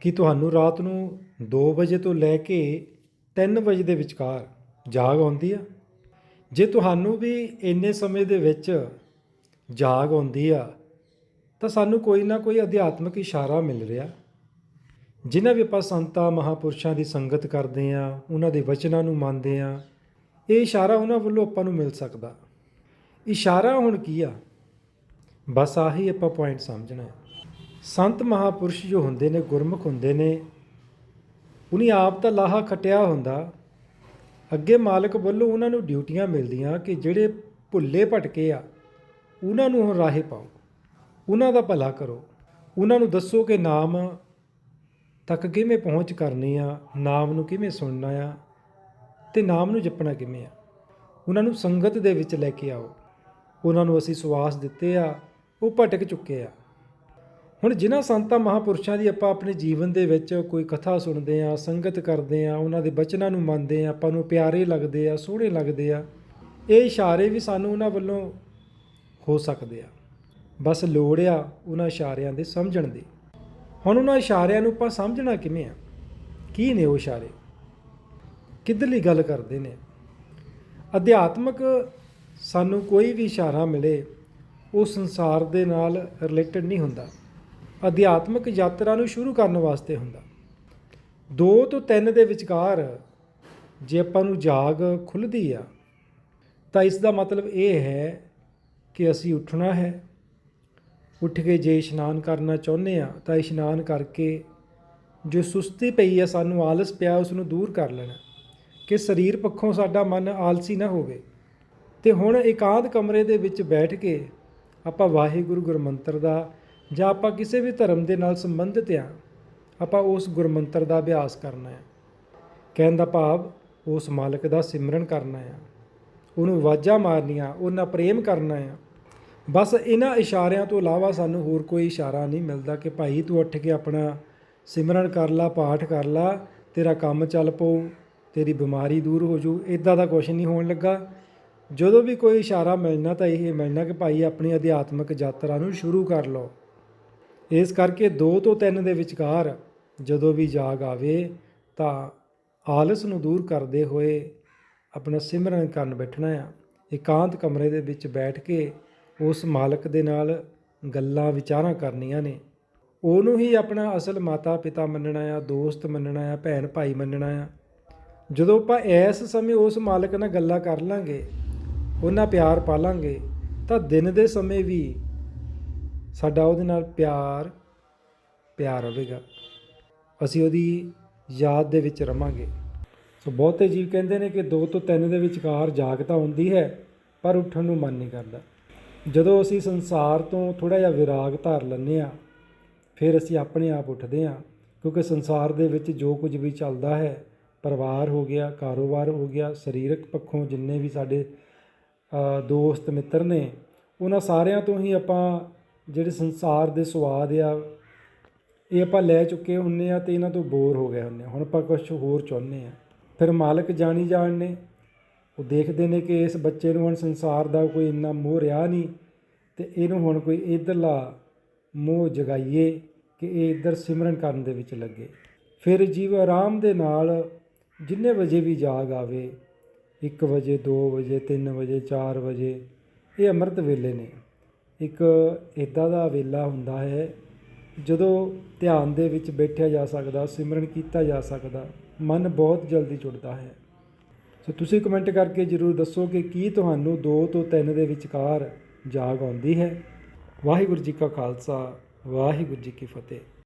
ਕਿ ਤੁਹਾਨੂੰ ਰਾਤ ਨੂੰ 2 ਵਜੇ ਤੋਂ ਲੈ ਕੇ 3 ਵਜੇ ਦੇ ਵਿਚਕਾਰ ਜਾਗ ਆਉਂਦੀ ਆ? ਜੇ ਤੁਹਾਨੂੰ ਵੀ ਇੰਨੇ ਸਮੇਂ ਦੇ ਵਿੱਚ ਜਾਗ ਆਉਂਦੀ ਆ, ਤਾਂ ਸਾਨੂੰ ਕੋਈ ਨਾ ਕੋਈ ਅਧਿਆਤਮਿਕ ਇਸ਼ਾਰਾ ਮਿਲ ਰਿਹਾ। ਜਿਨ੍ਹਾਂ ਵੀ ਆਪਾਂ ਸੰਤਾਂ, ਮਹਾਪੁਰਸ਼ਾਂ ਦੀ ਸੰਗਤ ਕਰਦੇ ਆ, ਉਹਨਾਂ ਦੇ ਵਚਨਾਂ ਨੂੰ ਮੰਨਦੇ ਆ, ਇਹ ਇਸ਼ਾਰਾ ਉਹਨਾਂ ਵੱਲੋਂ ਆਪਾਂ ਨੂੰ ਮਿਲ ਸਕਦਾ। ਇਸ਼ਾਰਾ ਹੁਣ ਕੀ ਆ? ਬਸ ਆਹੀ ਆਪਾਂ ਪੁਆਇੰਟ ਸਮਝਣਾ ਹੈ। ਸੰਤ ਮਹਾਪੁਰਸ਼ ਜੋ ਹੁੰਦੇ ਨੇ, ਗੁਰਮੁਖ ਹੁੰਦੇ ਨੇ ਉਨੀ ਆਪ ਤਾਂ ਲਾਹਾ ਖਟਿਆ ਹੁੰਦਾ। ਅੱਗੇ ਮਾਲਕ ਵੱਲੋਂ ਉਹਨਾਂ ਨੂੰ ਡਿਊਟੀਆਂ ਮਿਲਦੀਆਂ ਕਿ ਜਿਹੜੇ ਭੁੱਲੇ ਭਟਕੇ ਆ, ਉਹਨਾਂ ਨੂੰ ਹੁਣ ਰਾਹੇ ਪਾਓ, ਉਹਨਾਂ ਦਾ ਭਲਾ ਕਰੋ। ਉਹਨਾਂ ਨੂੰ ਦੱਸੋ ਕਿ ਨਾਮ ਤੱਕ ਕਿਵੇਂ ਪਹੁੰਚ ਕਰਨੀ ਆ, ਨਾਮ ਨੂੰ ਕਿਵੇਂ ਸੁਣਨਾ ਆ ਤੇ ਨਾਮ ਨੂੰ ਜਪਣਾ ਕਿਵੇਂ ਆ। ਉਹਨਾਂ ਨੂੰ ਸੰਗਤ ਦੇ ਵਿੱਚ ਲੈ ਕੇ ਆਓ। ਉਹਨਾਂ ਨੂੰ ਅਸੀਂ ਸਵਾਸ ਦਿੱਤੇ ਆ, ਉਹ ਭਟਕ ਚੁੱਕੇ ਆ। ਹੁਣ ਜਿਨ੍ਹਾਂ ਸੰਤਾਂ ਮਹਾਪੁਰਸ਼ਾਂ ਦੀ ਆਪਾਂ ਆਪਣੇ ਜੀਵਨ ਦੇ ਵਿੱਚ ਕੋਈ ਕਥਾ ਸੁਣਦੇ ਆ ਸੰਗਤ ਕਰਦੇ ਆ ਉਹਨਾਂ ਦੇ ਬਚਨਾਂ ਨੂੰ ਮੰਨਦੇ ਆ ਆਪਾਂ ਨੂੰ ਪਿਆਰੇ ਲੱਗਦੇ ਆ, ਸੋਹਣੇ ਲੱਗਦੇ ਆ, ਇਹ ਇਸ਼ਾਰੇ ਵੀ ਸਾਨੂੰ ਉਹਨਾਂ ਵੱਲੋਂ ਹੋ ਸਕਦੇ ਆ। ਬਸ ਲੋੜ ਆ ਉਹਨਾਂ ਇਸ਼ਾਰਿਆਂ ਦੇ ਸਮਝਣ ਦੀ। ਹੁਣ ਉਹਨਾਂ ਇਸ਼ਾਰਿਆਂ ਨੂੰ ਆਪਾਂ ਸਮਝਣਾ ਕਿਵੇਂ ਆ? ਕੀ ਨੇ ਉਹ ਇਸ਼ਾਰੇ? ਕਿੱਧਰਲੀ ਗੱਲ ਕਰਦੇ ਨੇ? ਅਧਿਆਤਮਕ ਸਾਨੂੰ ਕੋਈ ਵੀ ਇਸ਼ਾਰਾ ਮਿਲੇ, ਉਹ ਸੰਸਾਰ ਦੇ ਨਾਲ ਰਿਲੇਟਡ ਨਹੀਂ ਹੁੰਦਾ। ਅਧਿਆਤਮਿਕ ਯਾਤਰਾ ਨੂੰ ਸ਼ੁਰੂ ਕਰਨ ਵਾਸਤੇ ਹੁੰਦਾ। 2 ਤੋਂ 3 ਦੇ ਵਿਚਕਾਰ ਜੇ ਆਪਾਂ ਨੂੰ ਜਾਗ ਖੁੱਲਦੀ ਆ, ਤਾਂ ਇਸ ਦਾ ਮਤਲਬ ਇਹ ਹੈ ਕਿ ਅਸੀਂ ਉੱਠਣਾ ਹੈ। ਉੱਠ ਕੇ ਜੇ ਇਸ਼ਨਾਨ ਕਰਨਾ ਚਾਹੁੰਦੇ ਆ, ਤਾਂ ਇਸ਼ਨਾਨ ਕਰਕੇ ਜੋ ਸੁਸਤੀ ਪਈ ਆ, ਸਾਨੂੰ ਆਲਸ ਪਿਆ ਉਸ ਨੂੰ ਦੂਰ ਕਰ ਲੈਣਾ। ਕਿ ਸਰੀਰ ਪੱਖੋਂ ਸਾਡਾ ਮਨ ਆਲਸੀ ਨਾ ਹੋਵੇ। ਤੇ ਹੁਣ ਇਕਾਂਤ ਕਮਰੇ ਦੇ ਵਿੱਚ ਬੈਠ ਕੇ ਆਪਾਂ ਵਾਹਿਗੁਰੂ ਗੁਰਮੰਤਰ ਦਾ ਜਾਂ ਆਪਾਂ ਕਿਸੇ ਵੀ ਧਰਮ ਦੇ ਨਾਲ ਸੰਬੰਧਿਤ ਆ, ਆਪਾਂ ਉਸ ਗੁਰਮੰਤਰ ਦਾ ਅਭਿਆਸ ਕਰਨਾ ਹੈ ਕਹਿਣ ਦਾ ਭਾਵ, ਉਸ ਮਾਲਕ ਦਾ ਸਿਮਰਨ ਕਰਨਾ ਆ। ਉਹਨੂੰ ਆਵਾਜ਼ਾਂ ਮਾਰਨੀਆਂ, ਉਹਨਾਂ ਪ੍ਰੇਮ ਕਰਨਾ ਆ। ਬਸ ਇਹਨਾਂ ਇਸ਼ਾਰਿਆਂ ਤੋਂ ਇਲਾਵਾ ਸਾਨੂੰ ਹੋਰ ਕੋਈ ਇਸ਼ਾਰਾ ਨਹੀਂ ਮਿਲਦਾ ਕਿ ਭਾਈ ਤੂੰ ਉੱਠ ਕੇ ਆਪਣਾ ਸਿਮਰਨ ਕਰ ਲਾ, ਪਾਠ ਕਰ ਲਾ, ਤੇਰਾ ਕੰਮ ਚੱਲ ਪਊ, ਤੇਰੀ ਬਿਮਾਰੀ ਦੂਰ ਹੋ ਜੂ ਇਦਾਂ ਦਾ ਕੁਝ ਨਹੀਂ ਹੋਣ ਲੱਗਾ। ਜਦੋਂ ਵੀ ਕੋਈ ਇਸ਼ਾਰਾ ਮਿਲਣਾ ਤਾਂ ਇਹ ਮਿਲਣਾ ਕਿ ਭਾਈ ਆਪਣੀ ਅਧਿਆਤਮਿਕ ਯਾਤਰਾ ਨੂੰ ਸ਼ੁਰੂ ਕਰ ਲਓ। ਇਸ ਕਰਕੇ 2 ਤੋਂ 3 ਦੇ ਵਿਚਕਾਰ ਜਦੋਂ ਵੀ ਜਾਗ ਆਵੇ ਤਾਂ ਆਲਸ ਨੂੰ ਦੂਰ ਕਰਦੇ ਹੋਏ ਆਪਣਾ ਸਿਮਰਨ ਕਰਨ ਬੈਠਣਾ ਆ। ਇਕਾਂਤ ਕਮਰੇ ਦੇ ਵਿੱਚ ਬੈਠ ਕੇ ਉਸ ਮਾਲਕ ਦੇ ਨਾਲ ਗੱਲਾਂ ਵਿਚਾਰਾਂ ਕਰਨੀਆਂ ਨੇ। ਉਹਨੂੰ ਹੀ ਆਪਣਾ ਅਸਲ ਮਾਤਾ ਪਿਤਾ ਮੰਨਣਾ ਆ, ਦੋਸਤ ਮੰਨਣਾ ਆ ਭੈਣ ਭਾਈ ਮੰਨਣਾ ਆ। ਜਦੋਂ ਆਪਾਂ ਇਸ ਸਮੇਂ ਉਸ ਮਾਲਕ ਨਾਲ ਗੱਲਾਂ ਕਰ ਲਾਂਗੇ, ਉਹਨਾਂ ਪਿਆਰ ਪਾਲਾਂਗੇ ਤਾਂ ਦਿਨ ਦੇ ਸਮੇਂ ਵੀ ਸਾਡਾ ਉਹਦੇ ਨਾਲ ਪਿਆਰ ਪਿਆਰ ਹੋਵੇਗਾ। ਅਸੀਂ ਉਹਦੀ ਯਾਦ ਦੇ ਵਿੱਚ ਰਵਾਂਗੇ। ਸੋ ਬਹੁਤੇ ਜੀਵ ਕਹਿੰਦੇ ਨੇ ਕਿ 2 ਤੋਂ 3 ਦੇ ਵਿਚਕਾਰ ਜਾਗਤਾ ਹੁੰਦੀ ਹੈ, ਪਰ ਉੱਠਣ ਨੂੰ ਮਨ ਨਹੀਂ ਕਰਦਾ। ਜਦੋਂ ਅਸੀਂ ਸੰਸਾਰ ਤੋਂ ਥੋੜਾ ਜਿਹਾ ਵਿਰਾਗ ਧਾਰ ਲੈਂਦੇ ਆ ਫਿਰ ਅਸੀਂ ਆਪਣੇ ਆਪ ਉੱਠਦੇ ਆ ਕਿਉਂਕਿ ਸੰਸਾਰ ਦੇ ਵਿੱਚ ਜੋ ਕੁਝ ਵੀ ਚੱਲਦਾ ਹੈ, ਪਰਿਵਾਰ ਹੋ ਗਿਆ, ਕਾਰੋਬਾਰ ਹੋ ਗਿਆ, ਸਰੀਰਕ ਪੱਖੋਂ ਜਿੰਨੇ ਵੀ ਸਾਡੇ ਦੋਸਤ, ਮਿੱਤਰ ਨੇ, ਉਹਨਾਂ ਸਾਰਿਆਂ ਤੋਂ ਹੀ ਆਪਾਂ ਜਿਹੜੇ ਸੰਸਾਰ ਦੇ ਸਵਾਦ ਆ, ਇਹ ਆਪਾਂ ਲੈ ਚੁੱਕੇ ਹੁੰਨੇ ਆ ਤੇ ਇਹਨਾਂ ਤੋਂ ਬੋਰ ਹੋ ਗਏ ਹੁੰਨੇ ਆ। ਹੁਣ ਆਪਾਂ ਕੁਝ ਹੋਰ ਚਾਹੁੰਦੇ ਆ। ਫਿਰ ਮਾਲਕ ਜਾਣੀ ਜਾਣ ਨੇ ਉਹ ਦੇਖਦੇ ਨੇ ਕਿ ਇਸ ਬੱਚੇ ਨੂੰ ਹੁਣ ਸੰਸਾਰ ਦਾ ਕੋਈ ਇੰਨਾ ਮੋਹ ਰਿਹਾ ਨਹੀਂ ਤੇ ਇਹਨੂੰ ਹੁਣ ਕੋਈ ਇਧਰਲਾ ਮੋਹ ਜਗਾਈਏ ਕਿ ਇਹ ਇਧਰ ਸਿਮਰਨ ਕਰਨ ਦੇ ਵਿੱਚ ਲੱਗੇ। ਫਿਰ ਜੀਵ ਆਰਾਮ ਦੇ ਨਾਲ ਜਿੰਨੇ ਵਜੇ ਵੀ ਜਾਗ ਆਵੇ 1 ਵਜੇ 2 ਵਜੇ 3 ਵਜੇ 4 ਵਜੇ, ਇਹ ਅੰਮ੍ਰਿਤ ਵੇਲੇ ਨੇ। ਇੱਕ ਇੱਦਾਂ ਦਾ ਵੇਲਾ ਹੁੰਦਾ ਹੈ ਜਦੋਂ ਧਿਆਨ ਦੇ ਵਿੱਚ ਬੈਠਿਆ ਜਾ ਸਕਦਾ, ਸਿਮਰਨ ਕੀਤਾ ਜਾ ਸਕਦਾ, ਮਨ ਬਹੁਤ ਜਲਦੀ ਜੁੜਦਾ ਹੈ। ਸੋ ਤੁਸੀਂ ਕਮੈਂਟ ਕਰਕੇ ਜਰੂਰ ਦੱਸੋ ਕਿ ਕੀ ਤੁਹਾਨੂੰ 2 ਤੋਂ 3 ਦੇ ਵਿਚਕਾਰ ਜਾਗ ਆਉਂਦੀ ਹੈ। ਵਾਹਿਗੁਰੂ ਜੀ ਕਾ ਖਾਲਸਾ, ਵਾਹਿਗੁਰੂ ਜੀ ਕੀ ਫਤਿਹ।